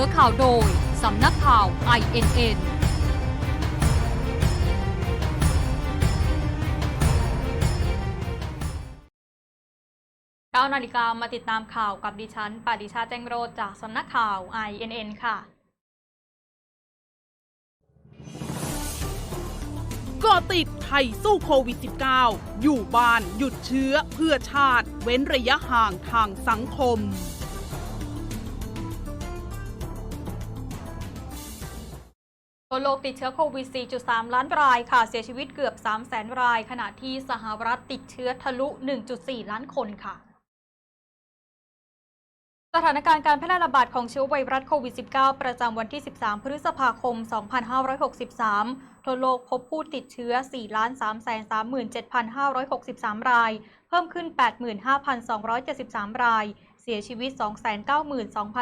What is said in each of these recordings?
นอข่าวโดย สำนักข่าว INN 9นาฬิกามาติดตามข่าวกับดิฉัน ปาดิชาแจ้งโรจจากสำนักข่าว INN ค่ะก็ติดไทยสู้โควิด -19 อยู่บ้านหยุดเชื้อเพื่อชาติ เว้นระยะห่างทางสังคม โลกติดเชื้อโควิด 4.3 ล้านรายค่ะ เสียชีวิตเกือบ3 0 0 0 0 0 ราย ขณะที่สหรัฐติดเชื้อทะลุ 1.4 ล้านคนค่ะสถานการณ์การแพร่ระบาดของเชื้อไวรัสโควิด -19 ประจำวันที่ 13 พฤษภาคม 2563 ทั่วโลกพบผู้ติดเชื้อ 4,337,563 ราย เพิ่มขึ้น 85,273 ราย เสียชีวิต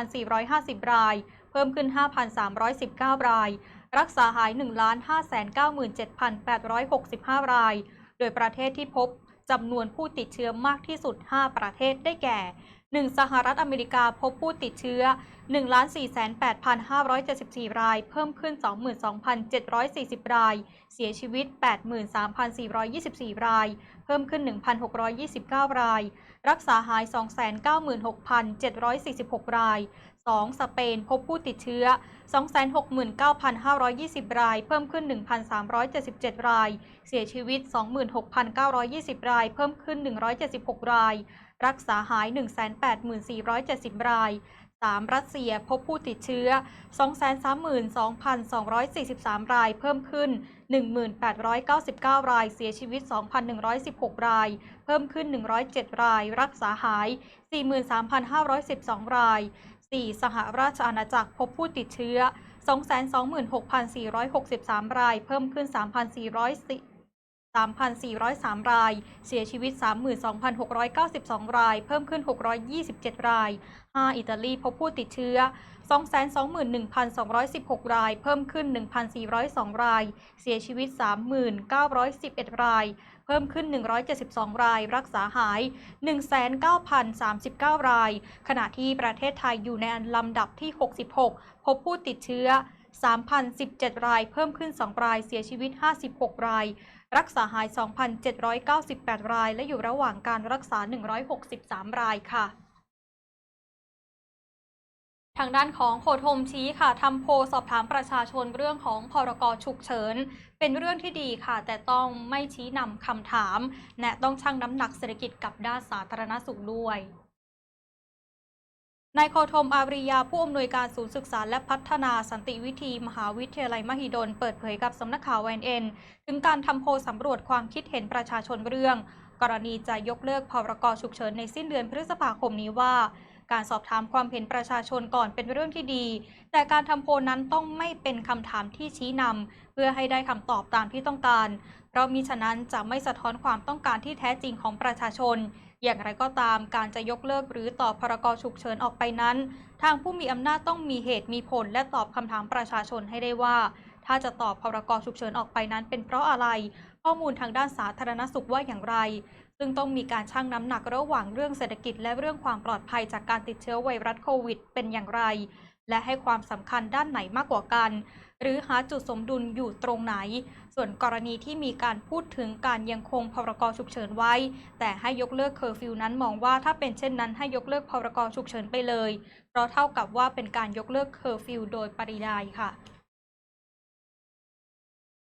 292,450 ราย เพิ่มขึ้น 5,319 ราย รักษาหาย 1,597,865 ราย โดยประเทศที่พบจำนวนผู้ติดเชื้อมากที่สุด 5 ประเทศได้แก่ 1. สหรัฐอเมริกาพบผู้ติดเชื้อ 1,48,574 ราย เพิ่มขึ้น 22,740 ราย เสียชีวิต 83,424 ราย เพิ่มขึ้น 1,629 ราย รักษาหาย 296,746 ราย 2. สเปนพบผู้ติดเชื้อ 269,520 ราย เพิ่มขึ้น 1,377 ราย เสียชีวิต 26,920 ราย เพิ่มขึ้น 176 ราย รักษาหาย 184,470 ราย 3. รัสเซียพบผู้ติดเชื้อ 232,243 รายเพิ่มขึ้น 1,899 ราย เสียชีวิต 2,116 ราย เพิ่มขึ้น 107 ราย รักษาหาย 43,512 ราย 4. สหราชอาณาจักรพบผู้ติดเชื้อ 226,463 ราย เพิ่มขึ้น 3,400 3,403 ราย เสียชีวิต 32,692 ราย เพิ่มขึ้น 627 ราย 5. อิตาลีพบผู้ติดเชื้อ 221,216 ราย เพิ่มขึ้น 1,402 ราย เสียชีวิต 3,911 ราย เพิ่มขึ้น 172 ราย รักษาหาย 19,039 ราย ขณะที่ประเทศไทยอยู่ในอันลำดับที่ 66 พบผู้ติดเชื้อ3,017 ราย เพิ่มขึ้น 2 ราย เสียชีวิต 56 ราย รักษาหาย 2,798 ราย และอยู่ระหว่างการรักษา 163 รายค่ะทางด้านของโคธมชี้ค่ะทำโพลสอบถามประชาชนเรื่องของพรกฉุกเฉิน เป็นเรื่องที่ดีค่ะ แต่ต้องไม่ชี้นำคำถาม และต้องชั่งน้ำหนักเศรษฐกิจกับด้านสาธารณสุขด้วย นายโคธมอาริยาผู้อำนวยการศูนย์ศึกษาและพัฒนาสันติวิธี มหาวิทยาลัยมหิดล เปิดเผยกับสำนักข่าวแวนเอ็นถึงการทำโพลสำรวจความคิดเห็นประชาชนเรื่อง กรณีจะยกเลิกพรกฉุกเฉินในสิ้นเดือนพฤษภาคมนี้ว่า การสอบถามความเห็นประชาชนก่อนเป็นเรื่องที่ดี แต่การทำโพลนั้นต้องไม่เป็นคำถามที่ชี้นำเพื่อให้ได้คำตอบตามที่ต้องการ เพราะมิฉะนั้นจะไม่สะท้อนความต้องการที่แท้จริงของประชาชน อย่างไรก็ตามการจะยกเลิกหรือต่อพรกฉุกเฉินออกไปนั้น ทางผู้มีอำนาจต้องมีเหตุมีผล และตอบคำถามประชาชนให้ได้ว่า ถ้าจะตอบพรกฉุกเฉินออกไปนั้น เป็นเพราะอะไร ข้อมูลทางด้านสาธารณสุขว่าอย่างไร ซึ่งต้องมีการชั่งน้ำหนักระหว่างเรื่องเศรษฐกิจและเรื่องความปลอดภัยจากการติดเชื้อไวรัสโควิด เป็นอย่างไร และให้ความสำคัญด้านไหนมากกว่ากัน หรือหาจุดสมดุลอยู่ตรงไหน ส่วนกรณีที่มีการพูดถึงการยังคงพรกฉุกเฉินไว้ แต่ให้ยกเลิกเคอร์ฟิวนั้นมองว่าถ้าเป็นเช่นนั้นให้ยกเลิกพรกฉุกเฉินไปเลย เพราะเท่ากับว่าเป็นการยกเลิกเคอร์ฟิวโดยปริยายค่ะ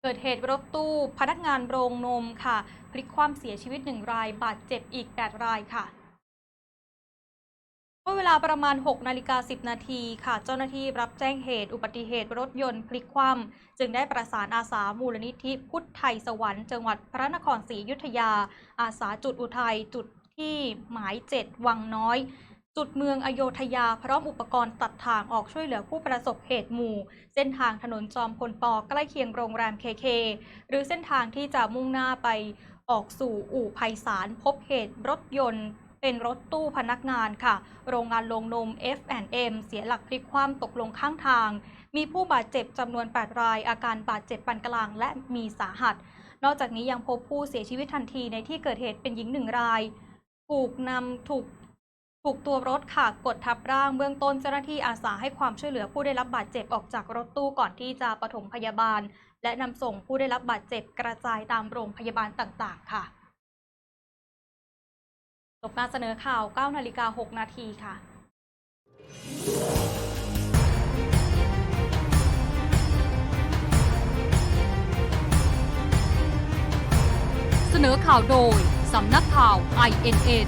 เกิดเหตุรถตู้พนักงานโรงนมค่ะ พลิกคว่ำเสียชีวิต 1 ราย บาดเจ็บอีก 8 รายค่ะ เวลาประมาณ 6 นาฬิกา 10 นาทีค่ะ เจ้าหน้าที่รับแจ้งเหตุ อุบัติเหตุรถยนต์พลิกคว่ำจึงได้ประสานอาสามูลนิธิพุทธไทยสวรรค์จังหวัดพระนครศรีอยุธยา อาสาจุดอุทัยจุดที่หมาย 7 วังน้อย จุดเมืองอโยธยา พร้อมอุปกรณ์ตัดทางออกช่วยเหลือผู้ประสบเหตุหมู่ เส้นทางถนนจอมพลปอใกล้เคียงโรงแรมเคเคหรือเส้นทางที่จะมุ่งหน้าไปออกสู่อู่ไพศาลพบเหตุรถยนต์ เป็นรถตู้พนักงานค่ะ โรงงานลงนม F&M เสียหลักพลิกคว่ำตกลงข้างทาง มีผู้บาดเจ็บจำนวน 8 ราย อาการบาดเจ็บปานกลางและมีสาหัส นอกจากนี้ยังพบผู้เสียชีวิตทันทีในที่เกิดเหตุเป็นหญิงหนึ่งราย ถูกนำถูกถูกตัวรถค่ะกดทับร่างเบื้องต้นเจ้าหน้าที่อาสาให้ความช่วยเหลือผู้ได้รับบาดเจ็บออกจากรถตู้ก่อนที่จะปฐมพยาบาล และนำส่งผู้ได้รับบาดเจ็บกระจายตามโรงพยาบาลต่างๆ ค่ะ บกาเสนอข่าว 9 นาฬิกา 6 นาทีค่ะเสนอข่าวโดย สำนักข่าว INN